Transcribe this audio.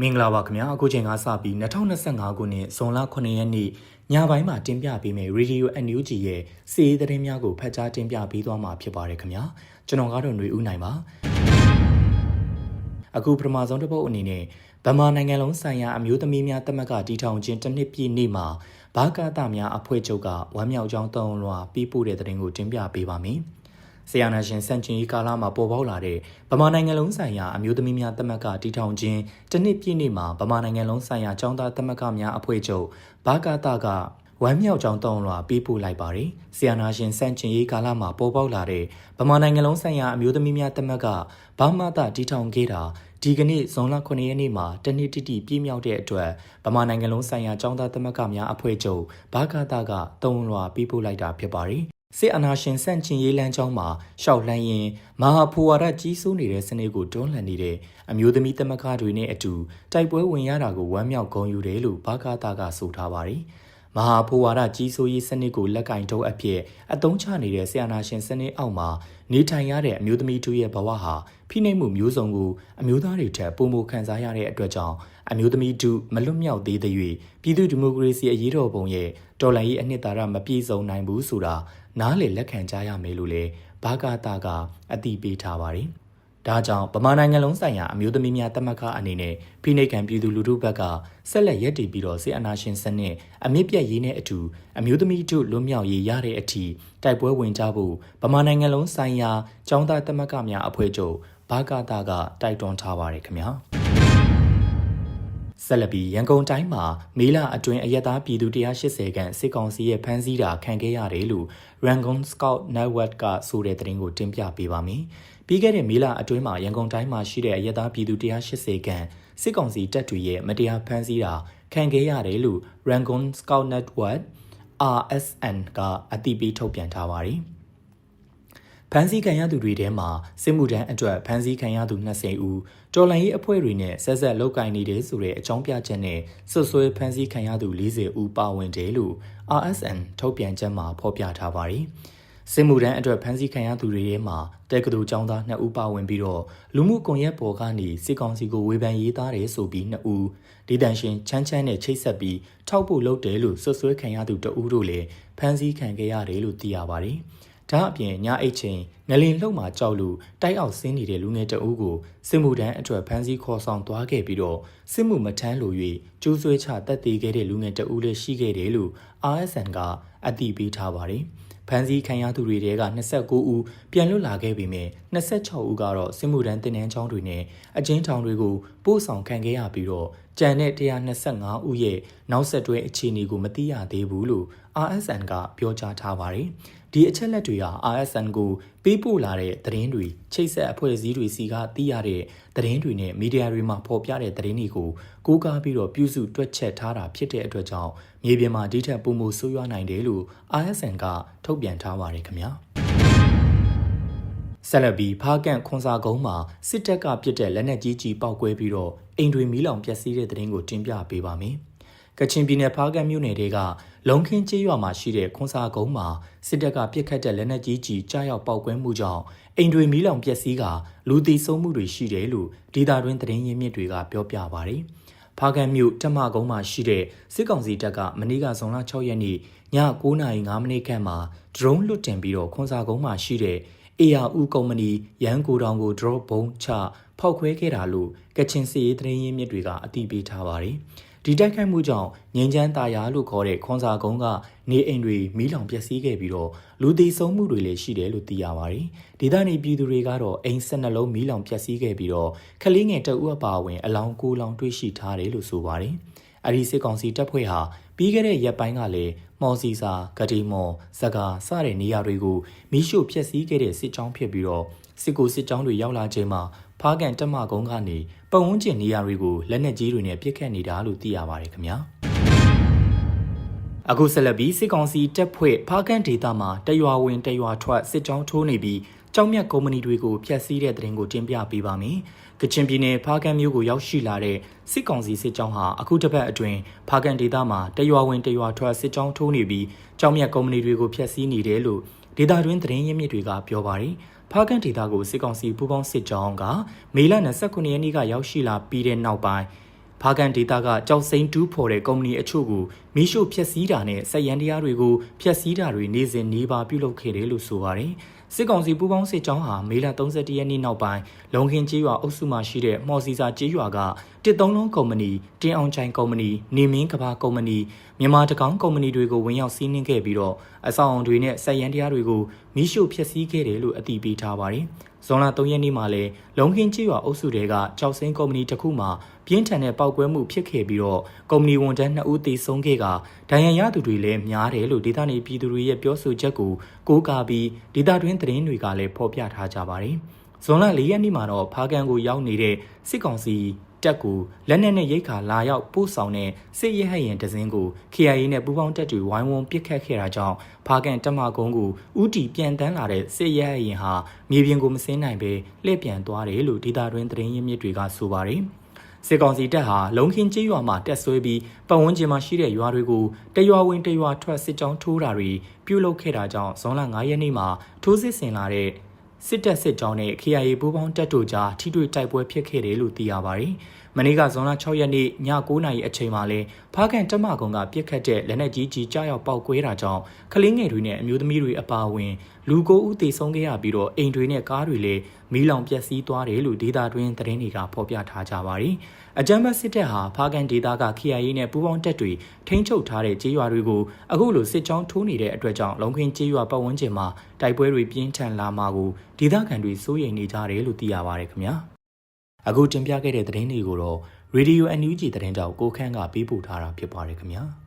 မင်္ဂလာပါခင်ဗျာအခုချိန်ကစပြီး2025ခုနှစ်ဇွန်လ9ရက်နေ့ညပိုင်းမှာတင်ပြပေးမယ့် Radio NUG ရဲ့စီးရီးသတင်းများကိုဖတ်ကြားတင်ပြပေးသွားမှာဖြစ်ပါတယ်ခင်ဗျာကျွန်တော်ကတော့ຫນွေဦးနိုင်ပါအခုပထမဆုံးတစ်ပုတ်အနေနဲ့ဗမာနိုင်ငံလုံးဆိုင်ရာအမျိုးသမီးများတက်မကတီထောင်ခြင်းတစ်နှစ်ပြည့်နေ့မှာဘာကာတာများအဖွဲ့ချုပ်ကဝမ်းမြောက်ကြောင်းတုံးလွှာပြီးပို့တဲ့သတင်းကိုတင်ပြပေးပါမယ် ဆီယနာရှင်စန့်ကျင်ရေးကာလမှာပေါ်ပေါက်လာတဲ့ဗမာနိုင်ငံလုံးဆိုင်ရာအမျိုးသမီးများတက်မကတီထောင်ခြင်းတစ်နှစ်ပြည့်နေ့မှာဗမာနိုင်ငံလုံးဆိုင်ရာចောင်းသားတက်မကများအဖွဲ့ချုပ်ဘာကာတာကဝမ်းမြောက်ကြောင်းတုံးလွှာပေးပို့လိုက်ပါတယ်။ဆီယနာရှင်စန့်ကျင်ရေးကာလမှာပေါ်ပေါက်လာတဲ့ဗမာနိုင်ငံလုံးဆိုင်ရာအမျိုးသမီးများတက်မကဘာမတာတီထောင်ခဲ့တာဒီကနေ့ဇွန်လ9ရက်နေ့မှာတနစ်တိတိပြည့်မြောက်တဲ့အတွက်ဗမာနိုင်ငံလုံးဆိုင်ရာចောင်းသားသမဂ္ဂများအဖွဲ့ချုပ်ဘာကာတာကတုံးလွှာပေးပို့လိုက်တာဖြစ်ပါတယ်။ စစ်အာဏာရှင်ဆန့်ကျင်ရေးလမ်းကြောင်းမှာရှောက်လှမ်းရင်မဟာဖိုဝါဒကြီးစိုးနေတဲ့စနစ်ကိုတွန်းလှန်နေတဲ့အမျိုးသမီးသမဂ္ဂတွေနဲ့အတူတိုက်ပွဲဝင်ရတာကိုဝမ်းမြောက်ဂုဏ်ယူတယ်လို့ဘာကာတာကဆိုထားပါတယ်။မဟာဖိုဝါဒကြီးစိုးရေးစနစ်ကိုလက်ကင်ထုတ်အဖြစ်အတုံးချနေတဲ့ဆီယနာရှင်စနစ်အောက်မှာနေထိုင်ရတဲ့အမျိုးသမီးတို့ရဲ့ဘဝဟာဖိနှိပ်မှုမျိုးစုံကိုအမျိုးသားတွေထက်ပုံမခံစားရတဲ့အတွက်ကြောင့်အမျိုးသမီးတို့မလွတ်မြောက်သေးတဲ့၍ပြည်သူ့ဒီမိုကရေစီအရေးတော်ပုံရဲ့တော်လှန်ရေးအနှစ်သာရမပြည့်စုံနိုင်ဘူးဆိုတာ နားလေလက်ခံကြရမယ်လို့လည်းဘာကာတာကအတိပေးထားပါတယ်။ဒါကြောင့်ဗမာနိုင်ငံလုံးဆိုင်ရာအမျိုးသမီးများတမခအနေနဲ့ဖိနှိပ်ခံပြည်သူလူထုဘက်ကဆက်လက်ရည်တည်ပြီးတော့စစ်အာဏာရှင်စနစ်အမြင့်ပြတ်ရေးနဲ့အတူအမျိုးသမီးတို့လွတ်မြောက်ရေးရတဲ့အထိတိုက်ပွဲဝင်ကြဖို့ဗမာနိုင်ငံလုံးဆိုင်ရာចောင်းသားတမခများအဖွဲ့ချုပ်ဘာကာတာကတိုက်တွန်းထားပါတယ်ခင်ဗျာ ဆက်လက်ပြီးရန်ကုန်တိုင်းမှာမေလအတွင်းအရက်သားပြည်သူ180ခန့်စစ်ကောင်စီရဲ့ဖမ်းဆီးတာခံခဲ့ရတယ်လို့ Rangoon Scout Network ကဆိုတဲ့သတင်းကိုတင်ပြပေးပါမယ်။ပြီးခဲ့တဲ့မေလအတွင်းမှာရန်ကုန်တိုင်းမှာရှိတဲ့အရက်သားပြည်သူ180ခန့်စစ်ကောင်စီတပ်တွေရဲ့မတရားဖမ်းဆီးတာခံခဲ့ရတယ်လို့ Rangoon Scout Network RSN ကအသိပေးထုတ်ပြန်ထားပါတယ်။ ဖမ်းဆီးခံရသူတွေထဲမှာစစ်မှုထမ်းအတွက်ဖမ်းဆီးခံရသူ20ဦးတော်လိုင်းရေးအဖွဲ့တွေနဲ့ဆက်ဆက်လုပ်ကင်နေတဲ့ဆိုတဲ့အကြောင်းပြချက်နဲ့ဆွဆွဲဖမ်းဆီးခံရသူ40ဦးပါဝင်တယ်လို့ RSN ထုတ်ပြန်ချက်မှာဖော်ပြထားပါတယ်။စစ်မှုထမ်းအတွက်ဖမ်းဆီးခံရသူတွေထဲမှာတက္ကသိုလ်ကျောင်းသား2ဦးပါဝင်ပြီးတော့လူမှုကွန်ရက်ပေါ်ကနေစစ်ကောင်စီကိုဝေဖန်ရေးသားတယ်ဆိုပြီး2ဦးဒေသရှင်ချမ်းချမ်းနဲ့ချိတ်ဆက်ပြီးထောက်ပို့လုပ်တယ်လို့ဆွဆွဲခံရသူ2ဦးတို့လည်းဖမ်းဆီးခံခဲ့ရတယ်လို့သိရပါတယ်။ ဒါအပြင်ညအိတ်ချင်းငလင်လှုပ်မှာကြောက်လို့တိုက်အောက်ဆင်းနေတဲ့လူငယ်တအုပ်ကိုစစ်မှုထမ်းအတွက်ဖမ်းဆီးခေါ်ဆောင်သွားခဲ့ပြီးတော့စစ်မှုမထမ်းလို့၍ကျိုးဆွဲချတက်သေးခဲ့တဲ့လူငယ်တအုပ်လည်းရှိခဲ့တယ်လို့ RSN ကအသိပေးထားပါတယ်။ဖမ်းဆီးခံရသူတွေထဲက29ဦးပြန်လွတ်လာခဲ့ပေမဲ့26ဦးကတော့စစ်မှုထမ်းတင်နန်းချောင်းတွေနဲ့အကျဉ်းထောင်တွေကိုပို့ဆောင်ခံခဲ့ရပြီးတော့ ကြံတဲ့125ဦးရဲ့နောက်ဆက်တွဲအခြေအနေကိုမသိရသေးဘူးလို့ RSN ကပြောကြားထားပါတယ်။ဒီအချက်လက်တွေဟာ RSN ကိုပေးပို့လာတဲ့သတင်းတွေချိတ်ဆက်အဖွဲ့အစည်းတွေစီကသိရတဲ့သတင်းတွေနဲ့မီဒီယာတွေမှာဖော်ပြတဲ့သတင်းတွေကိုကိုးကားပြီးတော့ပြုစုတွက်ချက်ထားတာဖြစ်တဲ့အတွက်ကြောင့်မြေပြင်မှာဒီထက်ပိုမိုဆိုးရွားနိုင်တယ်လို့ RSN ကထုတ်ပြန်ထားပါတယ်ခင်ဗျာ ဆက်လက်ပြီးဖားကန့်ခွန်စာကုန်းမှာစစ်တပ်ကပြစ်တဲ့လက်နက်ကြီးကြီးပောက်ကွဲပြီးတော့အိမ်တွေမီးလောင်ပျက်စီးတဲ့တဲ့တင်ကိုတင်ပြပေးပါမယ်။ကချင်ပြည်နယ်ဖားကန့်မြို့နယ်တွေကလုံခင်းကျေးရွာမှာရှိတဲ့ခွန်စာကုန်းမှာစစ်တပ်ကပြစ်ခတ်တဲ့လက်နက်ကြီးကြီးကြားရောက်ပောက်ကွဲမှုကြောင့်အိမ်တွေမီးလောင်ပျက်စီးကလူသေဆုံးမှုတွေရှိတယ်လို့ဒေသတွင်းသတင်းရင်းမြစ်တွေကပြောပြပါဗျ။ဖားကန့်မြို့တမကုန်းမှာရှိတဲ့စစ်ကောင်စီတပ်ကမနေ့ကဇွန်လ6ရက်နေ့ည9:05မိနစ်ခန့်မှာ drone လွတ်တင်ပြီးတော့ခွန်စာကုန်းမှာရှိတဲ့ အေယာဦးကုမ္ပဏီရန်ကိုတောင်ကို drop ဘုံချဖောက်ခွဲခဲ့တာလို့ကချင်စီရေးသတင်းရင်းမြစ်တွေကအတည်ပြုထားပါတယ်။ဒီတိုက်ခိုက်မှုကြောင့်ငင်းချမ်းတာယာလို့ခေါ်တဲ့ခွန်စာကုန်းကနေအိမ်တွေမီးလောင်ပျက်စီးခဲ့ပြီးတော့လူသေဆုံးမှုတွေလည်းရှိတယ်လို့သိရပါတယ်။ဒေသနေပြည်သူတွေကတော့အိမ်၁၂လုံးမီးလောင်ပျက်စီးခဲ့ပြီးတော့ခလေးငယ်တအုပ်အပါအဝင်အလောင်း၉လောင်းတွေ့ရှိထားတယ်လို့ဆိုပါတယ်။အဲဒီစစ်ကောင်စီတပ်ဖွဲ့ဟာ ပြီးခဲ့တဲ့ရက်ပိုင်းကလည်းမော်စီစာဂတိမော်ဇကာစတဲ့နေရာတွေကိုမီးရှို့ဖျက်ဆီးခဲ့တဲ့စစ်ကြောင်းဖြစ်ပြီးတော့စစ်ကိုစစ်ကြောင်းတွေရောက်လာခြင်းမှာဖားကန်တက်မကုန်းကနေပတ်ဝန်းကျင်နေရာတွေကိုလက်နက်ကြီးတွေနဲ့ပစ်ခတ်နေတာလို့သိရပါတယ်ခင်ဗျာအခုဆက်လက်ပြီးစစ်ကောင်စီတပ်ဖွဲ့ဖားကန်ဒေသမှာတရွာဝင်တရွာထွက်စစ်ကြောင်းထိုးနေပြီး ကြောင်မြတ်ကုမ္ပဏီတွေကိုဖျက်ဆီးတဲ့တဲ့ရင်ကိုတင်ပြပေးပါမယ်။ကချင်ပြည်နယ်ဖားကန်မြို့ကိုရောက်ရှိလာတဲ့စစ်ကောင်စီစစ်ကြောင်းဟာအခုတစ်ပတ်အတွင်းဖားကန်ဒေသမှာတရွာဝင်တရွာထွက်စစ်ကြောင်းထိုးနေပြီးကြောင်မြတ်ကုမ္ပဏီတွေကိုဖျက်ဆီးနေတယ်လို့ဒေသတွင်းသတင်းရင်းမြစ်တွေကပြောပါတယ်။ဖားကန်ဒေသကိုစစ်ကောင်စီပူးပေါင်းစစ်ကြောင်းကမေလ29ရက်နေ့ကရောက်ရှိလာပြီးတဲ့နောက်ပိုင်းဖားကန်ဒေတာကကြောက်စိန်တူးဖော်တဲ့ကုမ္ပဏီအချို့ကို မီးရှို့ဖျက်ဆီးတာနဲ့စက်ရန်တရားတွေကိုဖျက်ဆီးတာတွေနေ့စဉ်နေပါပြုလုပ်ခဲ့တယ်လို့ဆိုပါတယ်။စစ်ကောင်စီပူးပေါင်းစစ်ကြောင်းဟာမေလ31ရက်နေ့နောက်ပိုင်းလုံခင်းကျေးရွာအုပ်စုမှာရှိတဲ့မော်စီစာကျေးရွာကတစ်သုံးလုံးကုမ္ပဏီတင်အောင်ချိုင်ကုမ္ပဏီနေမင်းကဘာကုမ္ပဏီမြန်မာတကောင်ကုမ္ပဏီတွေကိုဝင်ရောက်စီးနင်းခဲ့ပြီးတော့အဆောင်အုံတွေနဲ့စက်ရန်တရားတွေကိုမီးရှို့ဖျက်ဆီးခဲ့တယ်လို့အတည်ပြုထားပါတယ်။ဇွန်လ3ရက်နေ့မှာလည်းလုံခင်းကျေးရွာအုပ်စုတွေကကြောက်စင်းကုမ္ပဏီတစ်ခုမှာပြင်းထန်တဲ့ပောက်ကွဲမှုဖြစ်ခဲ့ပြီးတော့ကုမ္ပဏီဝန်ထမ်း2ဦးသေဆုံးခဲ့ကဒဏ်ရာရသူတွေလည်းများတယ်လို့ဒေသနေပြည်သူတွေရဲ့ပြောဆိုချက်ကိုကိုးကားပြီးဒေသတွင်းသတင်းတွေကလည်းဖော်ပြထားကြပါတယ်။ဇွန်လ4ရက်နေ့မှာတော့ဖားကန်ကိုရောက်နေတဲ့စစ်ကောင်စီတက်ကိုလက်နက်နဲ့ရိတ်ခါလာရောက်ပို့ဆောင်တဲ့စစ်ရဲဟရင်တစင်းကို KIA နဲ့ပူးပေါင်းတပ်တွေဝိုင်းဝန်းပစ်ခတ်ခဲ့တာကြောင့်ဖားကန်တက်မကုန်းကိုဥတီပြန်တန်းလာတဲ့စစ်ရဲဟရင်ဟာမြေပြင်ကိုမစင်းနိုင်ပဲလှည့်ပြန်သွားတယ်လို့ဒေသတွင်းသတင်းရင်းမြစ်တွေကဆိုပါတယ်။ စစ်ကောင်စီတပ်ဟာလုံခင်းကျေးရွာမှာတက်ဆွဲပြီးပတ်ဝန်းကျင်မှာရှိတဲ့ရွာတွေကိုတရွာဝင်တရွာထွက်စစ်ကြောင်းထိုးတာတွေပြုလုပ်ခဲ့တာကြောင့်ဇွန်လ9ရက်နေ့မှာထိုးစစ်ဆင်လာတဲ့စစ်တပ်စစ်ကြောင်းနဲ့ KIA ပူးပေါင်းတပ်တို့ကြားထိတွေ့တိုက်ပွဲဖြစ်ခဲ့တယ်လို့သိရပါတယ်။ မနေ့ကဇွန်လ6ရက်နေ့ည9:00နာရီအချိန်မှာလဲဖားကန်တက်မကုံကပြစ်ခတ်တဲ့လက်နက်ကြီးကြီးကြားရောက်ပောက်ကွဲတာကြောင့်ကလေးငယ်တွေနဲ့အမျိုးသမီးတွေအပါအဝင်လူကိုဦးသေဆုံးခဲ့ရပြီးတော့အိမ်တွေနဲ့ကားတွေလည်းမီးလောင်ပျက်စီးသွားတယ်လို့ဒေတာတွင်းသတင်းတွေကဖော်ပြထားကြပါတယ်။အကြမ်းဖက်စစ်တပ်ဟာဖားကန်ဒေတာက KIA နဲ့ပူးပေါင်းတပ်တွေထိန်းချုပ်ထားတဲ့ကြေးရွာတွေကိုအခုလိုစစ်ကြောင်းထိုးနေတဲ့အတွက်ကြောင့်လုံခင်းကြေးရွာပတ်ဝန်းကျင်မှာတိုက်ပွဲတွေပြင်းထန်လာမှာကိုဒေသခံတွေစိုးရိမ်နေကြတယ်လို့သိရပါတယ်ခင်ဗျာ။ အခုတင်ပြခဲ့တဲ့သတင်းတွေကိုတော့ Radio NUG သတင်းတောက်ကိုခန့်ကပေးပို့ထားတာဖြစ်ပါတယ်ခင်ဗျာ။